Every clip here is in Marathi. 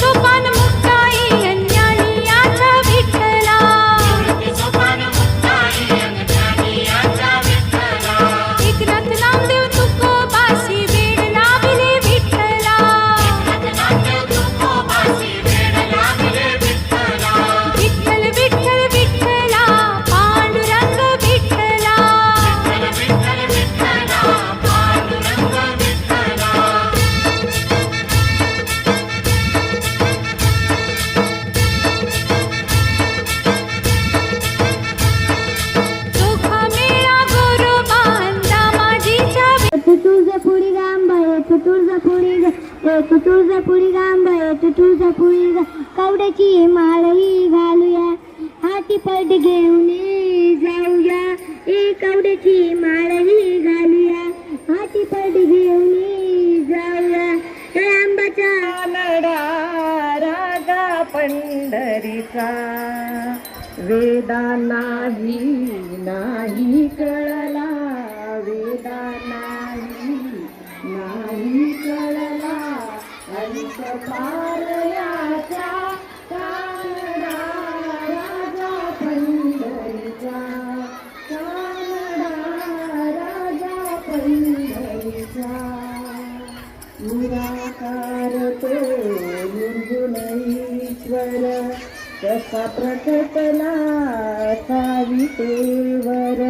छुपन तू तुळजापुरी गांबाय तू तुळजापुरी कवड्याची माळही घालूया हाती पट घेऊन जाऊया. ए कवड्याची माळही घालूया हाती पट घेऊन जाऊया. ए आंबाचा लढा राजा पंढरीचा. वेदा नाही नाही कळला वेदा कसा प्रकटला सावितेवर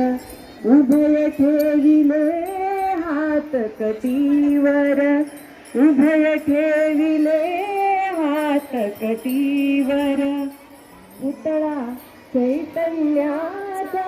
उभय ठेविले हात कटीवर. उभय ठेविले हात कटीवर. पुतळा चैतन्याचा